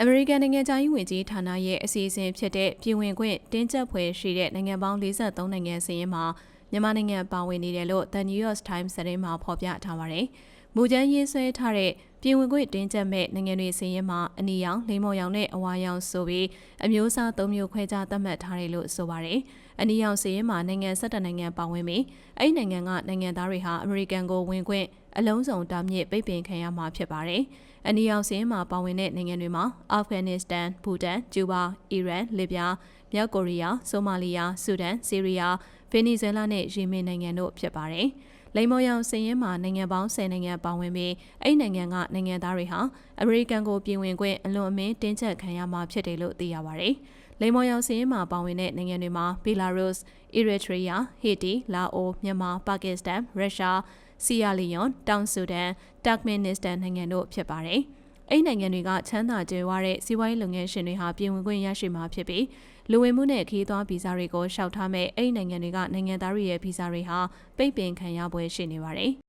အမေရိကန်နိုင်ငံသားရေးဝန်ကြီးဌာနရဲ့အစီအစဉ်ဖြစ်တဲ့ပြည်ဝင်ခွင့်တင်းကျပ်ဖွယ်ရှိတဲ့နိုင်ငံပေါင်း43နိုင်ငံစီးရင်မှာမြန်မာနိုင်ငံပါဝင်နေတယ်လို့ The New York Times သတင်းမှာဖော်ပြထားပါတယ်။မူကြမ်းရေးဆွဲထားတဲ့ ပြည်ဝင်ခွင့်တင်းကျပ်မဲ့နိုင်ငံတွေစီးရင်မှာအနီရောင်၊လိမ္မော်ရောင်နဲ့အဝါရောင်ဆိုပြီးအမျိုးအစား၃မျိုးခွဲခြားသတ်မှတ်ထားတယ်လို့ဆိုပါတယ်။အနီရောင်စီးရင်မှာနိုင်ငံ17နိုင်ငံပါဝင်ပြီးအဲ့ဒီနိုင်ငံကနိုင်ငံသားတွေဟာအမေရိကန်ကိုဝင်ခွင့်အလုံးစုံတားမြစ်ပိတ်ပင်ခံရမှာဖြစ်ပါတယ်။အနီရောင်စင်းမှာပါဝင်တဲ့နိုင်ငံတွေမှာအာဖဂန်နစ္စတန်၊ဘူတန်၊ကျူးဘား၊အီရန်၊လစ်ဗျား၊မြောက်ကိုရီးယား၊ဆိုမာလီယာ၊ဆူဒန်၊ဆီးရီးယား၊ဗင်နီဇွဲလားနဲ့ယီမင်နိုင်ငံတို့ဖြစ်ပါတယ်။ လိမ္မော်ရောင်စည်ရင်မှာနိုင်ငံပေါင်း10နိုင်ငံပါဝင်ပြီးအဲ့နိုင်ငံကနိုင်ငံသားတွေဟာအမေရိကန်ကိုပြည်ဝင်ခွင့်အလွန်အမင်းတင်းကျပ်ခံရမှာဖြစ်တယ်လို့သိရပါတယ်။လိမ္မော်ရောင်စည်ရင်မှာပါဝင်တဲ့နိုင်ငံတွေမှာဘီလာရုစ်၊အီရီထရီးယား၊ဟေတီ၊လာအို၊မြန်မာ၊ပါကစ္စတန်၊ရုရှားဆီယာလီယွန်၊တောင်ဆူဒန်၊တက်မင်နစ္စတန်နိုင်ငံတို့ဖြစ်ပါတယ်။ အဲ့နိုင်ငံတွေကချမ်းသာကြွယ်ဝတဲ့စီးပွားရေးလုပ်ငန်းရှင်တွေဟာပြည်ဝင်ခွင့်ရရှိမှာဖြစ်ပြီးလူဝင်မှုနဲ့ခီးသွွားဗီဇတွေကိုရှောက်ထားမဲ့အဲ့နိုင်ငံတွေကနိုင်ငံသားတွေရဲ့ဗီဇတွေဟာပိတ်ပင်ခံရပွဲရှိနေပါတယ်။